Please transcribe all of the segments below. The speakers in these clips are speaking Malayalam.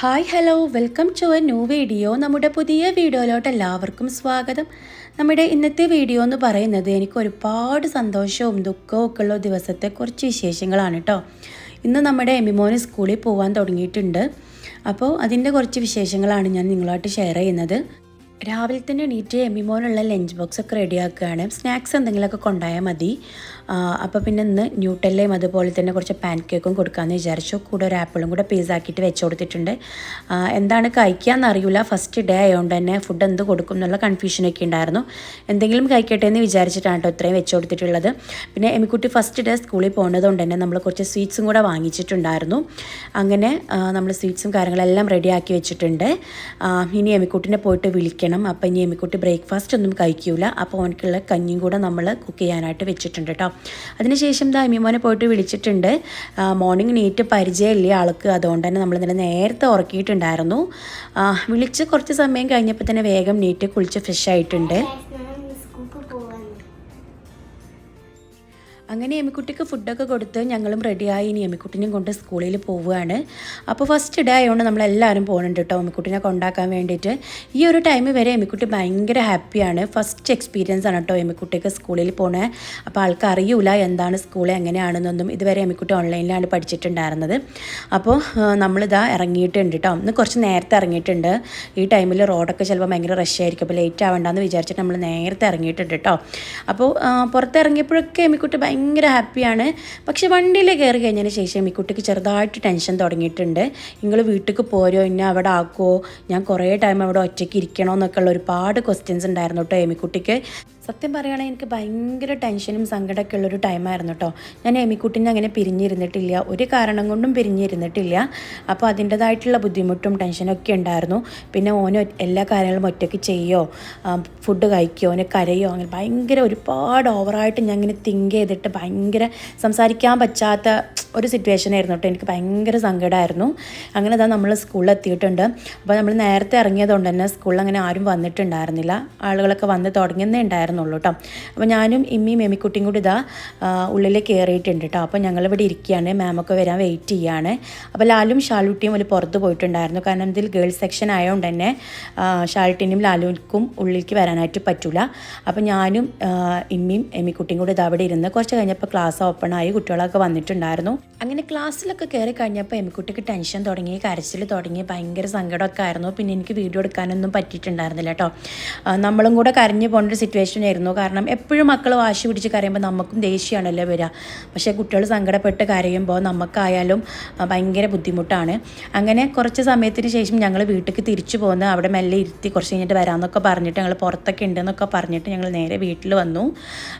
Hi hello. Welcome to a new video. നമ്മുടെ പുതിയ വീഡിയോയിലോട്ട് എല്ലാവർക്കും സ്വാഗതം. നമ്മുടെ ഇന്നത്തെ വീഡിയോ എന്ന് പറയുന്നത് എനിക്ക് ഒരുപാട് സന്തോഷവും ദുഃഖവും ഒക്കെ ഉള്ള ദിവസത്തെ കുറച്ച് വിശേഷങ്ങളാണ് കേട്ടോ ഇന്ന് നമ്മുടെ എമിമോന് സ്കൂളിൽ പോകാൻ തുടങ്ങിയിട്ടുണ്ട്. അപ്പോൾ അതിന്റെ കുറച്ച് വിശേഷങ്ങളാണ് ഞാൻ നിങ്ങളായിട്ട് ഷെയർ ചെയ്യുന്നത്. രാവിലെ തന്നെ എണീറ്റ് എമ്മിമോനുള്ള ലഞ്ച് ബോക്സ് ഒക്കെ റെഡിയാക്കുകയാണ്. സ്നാക്സ് എന്തെങ്കിലുമൊക്കെ കൊണ്ടായാൽ മതി. അപ്പോൾ പിന്നെ ഇന്ന് ന്യൂട്ടല്ലയും അതുപോലെ തന്നെ കുറച്ച് പാൻ കേക്കും കൊടുക്കാമെന്ന് വിചാരിച്ചു. കൂടെ ഒരു ആപ്പിളും കൂടെ പീസ് ആക്കിയിട്ട് വെച്ച് കൊടുത്തിട്ടുണ്ട്. എന്താണ് കഴിക്കാമെന്ന് അറിയില്ല ഫസ്റ്റ് ഡേ ആയതുകൊണ്ട് തന്നെ ഫുഡ് എന്ത് കൊടുക്കും എന്നുള്ള കൺഫ്യൂഷനൊക്കെ ഉണ്ടായിരുന്നു. എന്തെങ്കിലും കഴിക്കട്ടെ എന്ന് വിചാരിച്ചിട്ടാണ് കേട്ടോ ഇത്രയും വെച്ച് കൊടുത്തിട്ടുള്ളത്. പിന്നെ എമിക്കുട്ടി ഫസ്റ്റ് ഡേ സ്കൂളിൽ പോകുന്നതുകൊണ്ട് തന്നെ നമ്മൾ കുറച്ച് സ്വീറ്റ്സും കൂടെ വാങ്ങിച്ചിട്ടുണ്ടായിരുന്നു. അങ്ങനെ നമ്മൾ സ്വീറ്റ്സും കാര്യങ്ങളെല്ലാം റെഡിയാക്കി വെച്ചിട്ടുണ്ട്. ഇനി എമിക്കുട്ടിനെ പോയിട്ട് വിളിക്കണം അപ്പോൾ ഇനി എമ്മിക്കുട്ടി ബ്രേക്ക്ഫാസ്റ്റ് ഒന്നും കഴിക്കൂല. അപ്പോൾ അവനക്കുള്ള കഞ്ഞിയും കൂടെ നമ്മൾ കുക്ക് ചെയ്യാനായിട്ട് വെച്ചിട്ടുണ്ട് കേട്ടോ അതിനുശേഷം ദാ അമ്മിമോനെ പോയിട്ട് വിളിച്ചിട്ടുണ്ട്. മോർണിംഗ് നീറ്റ് പരിചയമില്ലേ ആൾക്ക്? അതുകൊണ്ട് തന്നെ നമ്മൾ ഇന്നലെ നേരത്തെ ഉറക്കിയിട്ടുണ്ടായിരുന്നു. വിളിച്ച് കുറച്ച് സമയം കഴിഞ്ഞപ്പോൾ തന്നെ വേഗം നീറ്റ് കുളിച്ച് ഫ്രഷ് ആയിട്ടുണ്ട്. അങ്ങനെ എമിക്കുട്ടിക്ക് ഫുഡൊക്കെ കൊടുത്ത് ഞങ്ങളും റെഡിയായി ഇനി എമിക്കുട്ടിനെയും കൊണ്ട് സ്കൂളിൽ പോവുകയാണ്. അപ്പോൾ ഫസ്റ്റ് ഡേ ആയതുകൊണ്ട് നമ്മളെല്ലാവരും പോകുന്നുണ്ട് കേട്ടോ എമിക്കുട്ടിനെ കൊണ്ടാക്കാൻ വേണ്ടിയിട്ട്. ഈ ഒരു ടൈം വരെ എമിക്കുട്ടി ഭയങ്കര ഹാപ്പിയാണ് ഫസ്റ്റ് എക്സ്പീരിയൻസ് ആണ് കേട്ടോ എമിക്കുട്ടിക്ക് സ്കൂളിൽ പോണേ. അപ്പോൾ ആൾക്ക് അറിയൂല എന്താണ് സ്കൂൾ എങ്ങനെയാണെന്നൊന്നും ഇതുവരെ എമിക്കുട്ടി ഓൺലൈനിലാണ് പഠിച്ചിട്ടുണ്ടായിരുന്നത്. അപ്പോൾ നമ്മളിതാ ഇറങ്ങിയിട്ടുണ്ട് കേട്ടോ ഇന്ന് കുറച്ച് നേരത്തെ ഇറങ്ങിയിട്ടുണ്ട്. ഈ ടൈമിൽ റോഡൊക്കെ ചിലപ്പോൾ ഭയങ്കര റഷ് ആയിരിക്കും. അപ്പോൾ ലേറ്റ് ആവേണ്ടെന്ന് വിചാരിച്ചിട്ട് നമ്മൾ നേരത്തെ ഇറങ്ങിയിട്ടുണ്ട് കേട്ടോ അപ്പോൾ പുറത്തിറങ്ങിയപ്പോഴൊക്കെ എമിക്കുട്ടി ഭയങ്കര ഹാപ്പിയാണ്. പക്ഷെ വണ്ടിയിൽ കയറി കഴിഞ്ഞതിന് ശേഷം ഈ കുട്ടിക്ക് ചെറുതായിട്ട് ടെൻഷൻ തുടങ്ങിയിട്ടുണ്ട്. നിങ്ങൾ വീട്ടിലേക്ക് പോരോ ഇന്ന അവിടെ ആക്കുമോ ഞാൻ കുറേ ടൈം അവിടെ ഒറ്റയ്ക്ക് ഇരിക്കണോ? എന്നൊക്കെ ഉള്ള ഒരുപാട് ക്വസ്റ്റ്യൻസ് ഉണ്ടായിരുന്നു കേട്ടോ എമിക്കുട്ടിക്ക് സത്യം പറയുകയാണെങ്കിൽ എനിക്ക് ഭയങ്കര ടെൻഷനും സങ്കടമൊക്കെ ഉള്ളൊരു ടൈമായിരുന്നു കേട്ടോ ഞാൻ എമിക്കുട്ടിനെ അങ്ങനെ പിരിഞ്ഞിരുന്നിട്ടില്ല. ഒരു കാരണം കൊണ്ടും പിരിഞ്ഞിരുന്നിട്ടില്ല. അപ്പോൾ അതിന്റെതായിട്ടുള്ള ബുദ്ധിമുട്ടും ടെൻഷനും ഒക്കെ ഉണ്ടായിരുന്നു. പിന്നെ ഓന് എല്ലാ കാര്യങ്ങളും ഒറ്റയ്ക്ക് ചെയ്യോ? ഫുഡ് കഴിക്കുകയോ ഓനെ കരയോ? അങ്ങനെ ഭയങ്കര ഒരുപാട് ഓവറായിട്ട് ഞാൻ ഇങ്ങനെ തിങ്ക് ചെയ്തിട്ട് ഭയങ്കര സംസാരിക്കാൻ പറ്റാത്ത ഒരു സിറ്റുവേഷൻ ആയിരുന്നു കേട്ടോ എനിക്ക് ഭയങ്കര സങ്കടമായിരുന്നു അങ്ങനെ അതാ നമ്മൾ സ്കൂളിൽ എത്തിയിട്ടുണ്ട്. അപ്പോൾ നമ്മൾ നേരത്തെ ഇറങ്ങിയതുകൊണ്ട് തന്നെ സ്കൂളിൽ അങ്ങനെ ആരും വന്നിട്ടുണ്ടായിരുന്നില്ല. ആളുകളൊക്കെ വന്ന് തുടങ്ങുന്നേ ഉണ്ടായിരുന്നുള്ളൂ കേട്ടോ അപ്പോൾ ഞാനും ഇമ്മിയും എമിക്കുട്ടിയും കൂടി ഇതാ ഉള്ളിൽ കയറിയിട്ടുണ്ട് കേട്ടോ അപ്പോൾ ഞങ്ങളിവിടെ ഇരിക്കുകയാണ്. മാമൊക്കെ വരാൻ വെയിറ്റ് ചെയ്യുകയാണ് അപ്പോൾ ലാലും ഷാലുട്ടിയും ഒരു പുറത്ത് പോയിട്ടുണ്ടായിരുന്നു. കാരണം ഇതിൽ ഗേൾസ് സെക്ഷൻ ആയതുകൊണ്ട് തന്നെ ഷാലുട്ടിനും ലാലുക്കും ഉള്ളിലേക്ക് വരാനായിട്ട് പറ്റില്ല അപ്പോൾ ഞാനും ഇമ്മിയും എമ്മിക്കുട്ടിയും കൂടി ഇതാ അവിടെ ഇരുന്ന് കുറച്ച് കഴിഞ്ഞപ്പോൾ ക്ലാസ് ഓപ്പൺ ആയി കുട്ടികളൊക്കെ വന്നിട്ടുണ്ടായിരുന്നു. അങ്ങനെ ക്ലാസ്സിലൊക്കെ കയറി കഴിഞ്ഞപ്പോൾ എമ്മിക്കുട്ടിക്ക് ടെൻഷൻ തുടങ്ങി കരച്ചിൽ തുടങ്ങി ഭയങ്കര സങ്കടമൊക്കെ ആയിരുന്നു. പിന്നെ എനിക്ക് വീഡിയോ എടുക്കാനൊന്നും പറ്റിയിട്ടുണ്ടായിരുന്നില്ല കേട്ടോ നമ്മളും കൂടെ കരഞ്ഞു പോകേണ്ട ഒരു സിറ്റുവേഷൻ ആയിരുന്നു കാരണം എപ്പോഴും മക്കൾ വാശി പിടിച്ച് കരയുമ്പോൾ നമുക്കും ദേഷ്യമാണല്ലോ വരിക പക്ഷേ കുട്ടികൾ സങ്കടപ്പെട്ട് കരയുമ്പോൾ നമുക്കായാലും ഭയങ്കര ബുദ്ധിമുട്ടാണ്. അങ്ങനെ കുറച്ച് സമയത്തിന് ശേഷം ഞങ്ങൾ വീട്ടിലേക്ക് തിരിച്ചു പോകുന്ന അവിടെ മെല്ലെ ഇരുത്തി കുറച്ച് കഴിഞ്ഞിട്ട് വരാമെന്നൊക്കെ പറഞ്ഞിട്ട് ഞങ്ങൾ പുറത്തൊക്കെ ഉണ്ടെന്നൊക്കെ പറഞ്ഞിട്ട് ഞങ്ങൾ നേരെ വീട്ടിൽ വന്നു.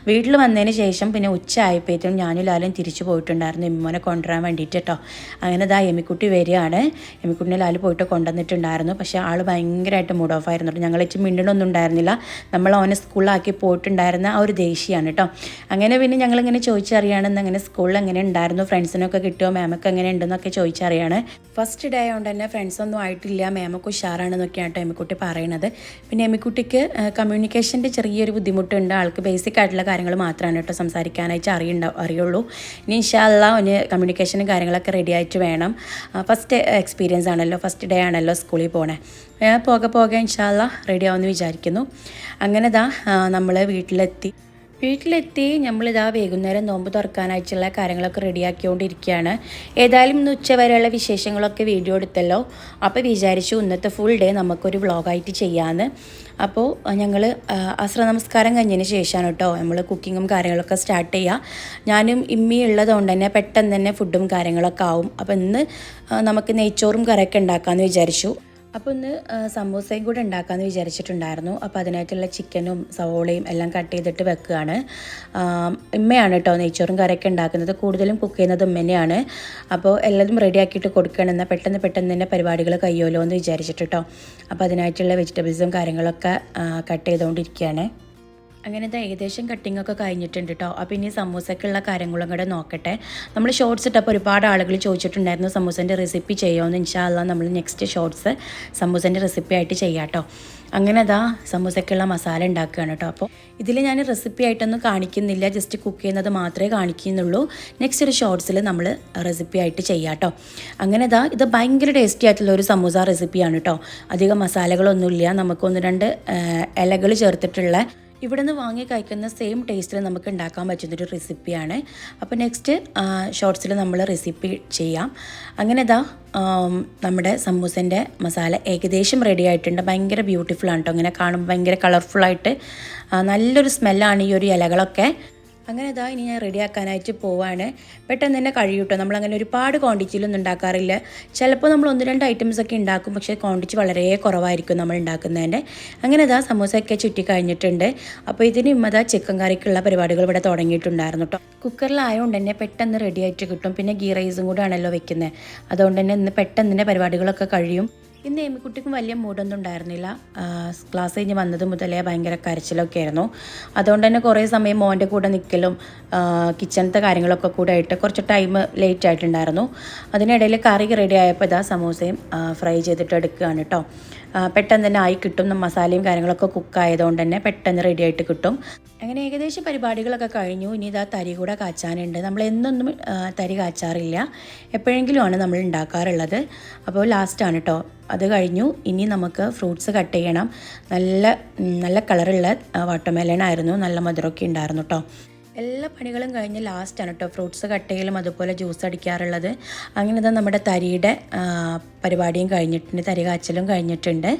വീട്ടിൽ വന്നതിന് ശേഷം പിന്നെ ഉച്ച ആയപ്പോഴത്തേക്കും ഞാനും ലാലും തിരിച്ചു പോയിട്ടുണ്ടായിരുന്നു. എമ്മിമോനെ കൊണ്ടുവരാൻ വേണ്ടിയിട്ട് കേട്ടോ അങ്ങനെ ഇതാ എമ്മിക്കുട്ടി വരികയാണ്. എമ്മിക്കുട്ടിനെ ലാൽ പോയിട്ട് കൊണ്ടുവന്നിട്ടുണ്ടായിരുന്നു. പക്ഷേ ആൾ ഭയങ്കരമായിട്ട് മൂഡ് ഓഫ് ആയിരുന്നു ഞങ്ങൾ വെച്ച് മിണ്ടണമൊന്നും ഉണ്ടായിരുന്നില്ല. നമ്മൾ അവനെ സ്കൂളിലാക്കി പോയിട്ടുണ്ടായിരുന്ന ആ ഒരു ദേഷ്യമാണ് കേട്ടോ അങ്ങനെ പിന്നെ ഞങ്ങളിങ്ങനെ ചോദിച്ചറിയാണെന്ന് അങ്ങനെ സ്കൂളിൽ എങ്ങനെ ഉണ്ടായിരുന്നു. ഫ്രണ്ട്സിനൊക്കെ കിട്ടുമോ മാമൊക്കെ എങ്ങനെ ഉണ്ടെന്നൊക്കെ ചോദിച്ചറിയാണ്. ഫസ്റ്റ് ഡേ ആയതുകൊണ്ട് തന്നെ ഫ്രണ്ട്സൊന്നും ആയിട്ടില്ല. മാമൊക്കെ ഉഷാറാണെന്നൊക്കെയാണ് കേട്ടോ എമ്മിക്കുട്ടി പറയണത്. പിന്നെ എമ്മിക്കുട്ടിക്ക് കമ്മ്യൂണിക്കേഷന്റെ ചെറിയൊരു ബുദ്ധിമുട്ടുണ്ട്. ആൾക്ക് ബേസിക് ആയിട്ടുള്ള കാര്യങ്ങൾ മാത്രമാണ് കേട്ടോ സംസാരിക്കാനായിട്ട് അറിയണ്ട അറിയുള്ളൂ. ഇനി ഇൻഷാല്ല ഒന്ന് കമ്മ്യൂണിക്കേഷനും കാര്യങ്ങളൊക്കെ റെഡി ആയിട്ട് വേണം. ഫസ്റ്റ് എക്സ്പീരിയൻസ് ആണല്ലോ. ഫസ്റ്റ് ഡേ ആണല്ലോ സ്കൂളിൽ പോണേ. പോകെ പോകെ ഇൻഷാല്ല റെഡി ആവുമെന്ന് വിചാരിക്കുന്നു. അങ്ങനെ ദാ നമ്മൾ വീട്ടിലെത്തി. വീട്ടിലെത്തി നമ്മളിതാ വൈകുന്നേരം നോമ്പ് തുറക്കാനായിട്ടുള്ള കാര്യങ്ങളൊക്കെ റെഡിയാക്കിക്കൊണ്ടിരിക്കുകയാണ്. ഏതായാലും ഇന്ന് ഉച്ചവരെയുള്ള വിശേഷങ്ങളൊക്കെ വീഡിയോ എടുത്തല്ലോ. അപ്പോൾ വിചാരിച്ചു ഇന്നത്തെ ഫുൾ ഡേ നമുക്കൊരു വ്ളോഗായിട്ട് ചെയ്യാമെന്ന് അപ്പോൾ ഞങ്ങൾ അസ്ര നമസ്കാരം കഴിഞ്ഞതിന് ശേഷമാണ് കേട്ടോ നമ്മൾ കുക്കിങ്ങും കാര്യങ്ങളൊക്കെ സ്റ്റാർട്ട് ചെയ്യുക ഞാനും ഇമ്മി ഉള്ളതുകൊണ്ട് തന്നെ പെട്ടെന്ന് തന്നെ ഫുഡും കാര്യങ്ങളൊക്കെ ആവും. അപ്പോൾ ഇന്ന് നമുക്ക് നെയ്ച്ചോറും കറിയൊക്കെ ഉണ്ടാക്കാമെന്ന് വിചാരിച്ചു. അപ്പോൾ ഇന്ന് സമൂസയും കൂടെ ഉണ്ടാക്കാമെന്ന് വിചാരിച്ചിട്ടുണ്ടായിരുന്നു. അപ്പോൾ അതിനായിട്ടുള്ള ചിക്കനും സവോളയും എല്ലാം കട്ട് ചെയ്തിട്ട് വെക്കുകയാണ്. ഉമ്മയാണ് കേട്ടോ നെയ്ച്ചോറും കറിയൊക്കെ ഉണ്ടാക്കുന്നത്. കൂടുതലും കുക്ക് ചെയ്യുന്നത് ഉമ്മനെയാണ് അപ്പോൾ എല്ലാതും റെഡിയാക്കിയിട്ട് കൊടുക്കണം എന്നാൽ പെട്ടെന്ന് പെട്ടെന്ന് തന്നെ പരിപാടികൾ കഴിയുമല്ലോ എന്ന് വിചാരിച്ചിട്ട് കേട്ടോ അപ്പോൾ അതിനായിട്ടുള്ള വെജിറ്റബിൾസും കാര്യങ്ങളൊക്കെ കട്ട് ചെയ്തുകൊണ്ടിരിക്കുകയാണ് അങ്ങനെ ഇത് ഏകദേശം കട്ടിംഗ് ഒക്കെ കഴിഞ്ഞിട്ടുണ്ട് കേട്ടോ അപ്പോൾ ഇനി സമൂസക്കുള്ള കാര്യങ്ങളും കൂടെ നോക്കട്ടെ. നമ്മൾ ഷോർട്സ് ഇട്ടപ്പോൾ ഒരുപാട് ആളുകൾ ചോദിച്ചിട്ടുണ്ടായിരുന്നു സമൂസന്റെ റെസിപ്പി ചെയ്യുമെന്ന് ഇൻഷാല്ല നമ്മൾ നെക്സ്റ്റ് ഷോർട്സ് സമൂസന്റെ റെസിപ്പി ആയിട്ട് ചെയ്യാം കേട്ടോ അങ്ങനെ അതാ സമൂസയ്ക്കുള്ള മസാല ഉണ്ടാക്കുകയാണ് കേട്ടോ അപ്പോൾ ഇതിൽ ഞാൻ റെസിപ്പി ആയിട്ടൊന്നും കാണിക്കുന്നില്ല. ജസ്റ്റ് കുക്ക് ചെയ്യുന്നത് മാത്രമേ കാണിക്കുന്നുള്ളൂ. നെക്സ്റ്റ് ഒരു ഷോർട്സിൽ നമ്മൾ റെസിപ്പി ആയിട്ട് ചെയ്യാം കേട്ടോ അങ്ങനെ ഇതാ ഇത് ഭയങ്കര ടേസ്റ്റി ആയിട്ടുള്ള ഒരു സമൂസ റെസിപ്പിയാണ് കേട്ടോ അധികം മസാലകളൊന്നുമില്ല. നമുക്കൊന്ന് രണ്ട് ഇലകൾ ചേർത്തിട്ടുള്ള ഇവിടെ നിന്ന് വാങ്ങി കഴിക്കുന്ന സെയിം ടേസ്റ്റിൽ നമുക്ക് ഉണ്ടാക്കാൻ പറ്റുന്നൊരു റെസിപ്പിയാണ് അപ്പോൾ നെക്സ്റ്റ് ഷോർട്സിൽ നമ്മൾ റെസിപ്പി ചെയ്യാം. അങ്ങനെ ഇതാ നമ്മുടെ സമൂസന്റെ മസാല ഏകദേശം റെഡി ആയിട്ടുണ്ട്. ഭയങ്കര ബ്യൂട്ടിഫുൾ ആണ് കേട്ടോ ഇങ്ങനെ കാണുമ്പോൾ ഭയങ്കര കളർഫുള്ളായിട്ട് നല്ലൊരു സ്മെല്ലാണ് ഈ ഒരു ഇലകളൊക്കെ. അങ്ങനെ ഇതാ ഇനി ഞാൻ റെഡിയാക്കാനായിട്ട് പോവാണ്. പെട്ടെന്ന് തന്നെ കഴിയും കേട്ടോ നമ്മളങ്ങനെ ഒരുപാട് ക്വാണ്ടിറ്റിയിലൊന്നും ഉണ്ടാക്കാറില്ല. ചിലപ്പോൾ നമ്മൾ ഒന്ന് രണ്ട് ഐറ്റംസ് ഒക്കെ ഉണ്ടാക്കും. പക്ഷേ ക്വാണ്ടിറ്റി വളരെ കുറവായിരിക്കും നമ്മൾ ഉണ്ടാക്കുന്നതിന്റെ. അങ്ങനെ ഇതാ സമൂസയൊക്കെ ചുറ്റി കഴിഞ്ഞിട്ടുണ്ട്. അപ്പോൾ ഇതിന് ഇമ്മതാ ചിക്കൻ കറിക്കുള്ള പരിപാടികൾ ഇവിടെ തുടങ്ങിയിട്ടുണ്ടായിരുന്നു കേട്ടോ. കുക്കറിലായതുകൊണ്ട് തന്നെ പെട്ടെന്ന് റെഡി ആയിട്ട് കിട്ടും. പിന്നെ ഗീ റൈസും കൂടെ ആണല്ലോ വെക്കുന്നത് അതുകൊണ്ട് തന്നെ ഇന്ന് പെട്ടെന്ന് തന്നെ പരിപാടികളൊക്കെ കഴിയും. ഇന്ന് എമിക്കുട്ടിക്കും വലിയ മൂടൊന്നും ഉണ്ടായിരുന്നില്ല. ക്ലാസ് കഴിഞ്ഞ് വന്നത് മുതലേ ഭയങ്കര കരച്ചിലൊക്കെ ആയിരുന്നു അതുകൊണ്ട് തന്നെ കുറേ സമയം മോന്റെ കൂടെ നിൽക്കലും കിച്ചണത്തെ കാര്യങ്ങളൊക്കെ കൂടെ ആയിട്ട് കുറച്ച് ടൈം ലേറ്റ് ആയിട്ടുണ്ടായിരുന്നു. അതിനിടയിൽ കറി റെഡി ആയപ്പോൾ ഇതാ സമോസയും ഫ്രൈ ചെയ്തിട്ട് എടുക്കുകയാണ് കേട്ടോ പെട്ടെന്ന് തന്നെ ആയി കിട്ടും. മസാലയും കാര്യങ്ങളൊക്കെ കുക്ക് ആയതുകൊണ്ട് തന്നെ പെട്ടെന്ന് റെഡി ആയിട്ട് കിട്ടും. അങ്ങനെ ഏകദേശം പരിപാടികളൊക്കെ കഴിഞ്ഞു. ഇനി ഇതാ തരി കൂടെ കാച്ചാനുണ്ട്. നമ്മൾ എന്നൊന്നും തരി കാച്ചാറില്ല. എപ്പോഴെങ്കിലുമാണ് നമ്മൾ ഉണ്ടാക്കാറുള്ളത്. അപ്പോൾ ലാസ്റ്റാണ് കേട്ടോ അത് കഴിഞ്ഞു. ഇനി നമുക്ക് ഫ്രൂട്ട്സ് കട്ട് ചെയ്യണം. നല്ല നല്ല കളറുള്ള വാട്ടർമെലൺ ആയിരുന്നു. നല്ല മധുരമൊക്കെ ഉണ്ടായിരുന്നു കേട്ടോ എല്ലാ പണികളും കഴിഞ്ഞ് ലാസ്റ്റാണ് കേട്ടോ ഫ്രൂട്ട്സ് കട്ട് ചെയ്യലും അതുപോലെ ജ്യൂസ് അടിക്കാറുള്ളത്. അങ്ങനെ നമ്മുടെ തരിയുടെ പരിപാടിയും കഴിഞ്ഞിട്ടുണ്ട് തരി കാച്ചലും കഴിഞ്ഞിട്ടുണ്ട്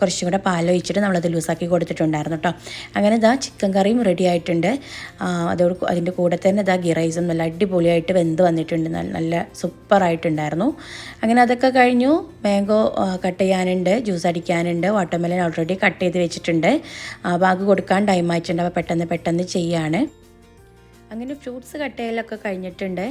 കുറച്ചും കൂടെ പാലൊഴിച്ചിട്ട് നമ്മളത് ലൂസാക്കി കൊടുത്തിട്ടുണ്ടായിരുന്നു കേട്ടോ അങ്ങനെ ഇതാ ചിക്കൻ കറിയും റെഡി ആയിട്ടുണ്ട്. അതോട് അതിന്റെ കൂടെ തന്നെ ഇതാ ഗിറൈസും നല്ല അടിപൊളിയായിട്ട് വെന്ത് വന്നിട്ടുണ്ട്. നല്ല സൂപ്പറായിട്ടുണ്ടായിരുന്നു. അങ്ങനെ അതൊക്കെ കഴിഞ്ഞു. മാംഗോ കട്ട് ചെയ്യാനുണ്ട് ജ്യൂസ് അടിക്കാനുണ്ട്. വാട്ടർമെലൻ ഓൾറെഡി കട്ട് ചെയ്ത് വെച്ചിട്ടുണ്ട്. ബാഗ് കൊടുക്കാൻ ടൈം ആയിട്ടുണ്ട്. അപ്പോൾ പെട്ടെന്ന് പെട്ടെന്ന് ചെയ്യാണ്. അങ്ങനെ ഫ്രൂട്ട്സ് കട്ട് ചെയ്യലൊക്കെ കഴിഞ്ഞിട്ടുണ്ട്.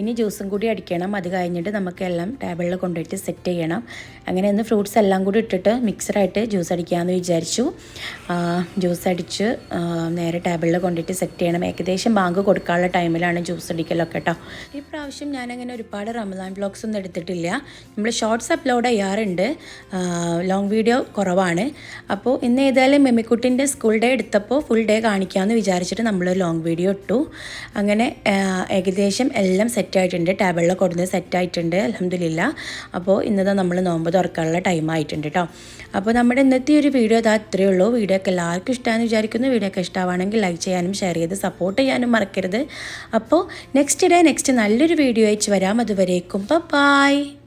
ഇനി ജ്യൂസും കൂടി അടിക്കണം. അത് കഴിഞ്ഞിട്ട് നമുക്കെല്ലാം ടേബിളിൽ കൊണ്ടുപോയിട്ട് സെറ്റ് ചെയ്യണം. അങ്ങനെ ഇന്ന് ഫ്രൂട്ട്സ് എല്ലാം കൂടി ഇട്ടിട്ട് മിക്സറായിട്ട് ജ്യൂസ് അടിക്കാമെന്ന് വിചാരിച്ചു. ജ്യൂസ് അടിച്ച് നേരെ ടേബിളിൽ കൊണ്ടുപോയിട്ട് സെറ്റ് ചെയ്യണം. ഏകദേശം ബാങ്ക് കൊടുക്കാനുള്ള ടൈമിലാണ് ജ്യൂസ് അടിക്കലൊക്കെ കേട്ടോ ഈ പ്രാവശ്യം ഞാനങ്ങനെ ഒരുപാട് റമദാൻ ബ്ലോഗ്സ് ഒന്നും എടുത്തിട്ടില്ല. നമ്മൾ ഷോർട്സ് അപ്ലോഡ് ചെയ്യാറുണ്ട്. ലോങ് വീഡിയോ കുറവാണ്. അപ്പോൾ ഇന്ന് ഏതായാലും മെമ്മിക്കുട്ടിന്റെ സ്കൂൾ ഡേ എടുത്തപ്പോൾ ഫുൾ ഡേ കാണിക്കാമെന്ന് വിചാരിച്ചിട്ട് നമ്മൾ ലോങ് വീഡിയോ ഇട്ടു. അങ്ങനെ ഏകദേശം എല്ലാം സെറ്റായിട്ടുണ്ട് ടേബിളിൽ കൊടുന്ന് സെറ്റായിട്ടുണ്ട് അലഹമില്ല അപ്പോൾ ഇന്നത്തെ നമ്മൾ നോമ്പ് തുറക്കാനുള്ള ടൈം ആയിട്ടുണ്ട് കേട്ടോ അപ്പോൾ നമ്മുടെ ഇന്നത്തെ ഒരു വീഡിയോ അതാ അത്രയേ ഉള്ളൂ. വീഡിയോ ഒക്കെ എല്ലാവർക്കും ഇഷ്ടമാണെന്ന് വിചാരിക്കുന്നു. വീഡിയോ ഒക്കെ ഇഷ്ടമാണെങ്കിൽ ലൈക്ക് ചെയ്യാനും ഷെയർ ചെയ്ത് സപ്പോർട്ട് ചെയ്യാനും മറക്കരുത്. അപ്പോൾ നെക്സ്റ്റ് ഡേ നെക്സ്റ്റ് നല്ലൊരു വീഡിയോ അയച്ച് വരാം. അതുവരേക്കും. ബൈ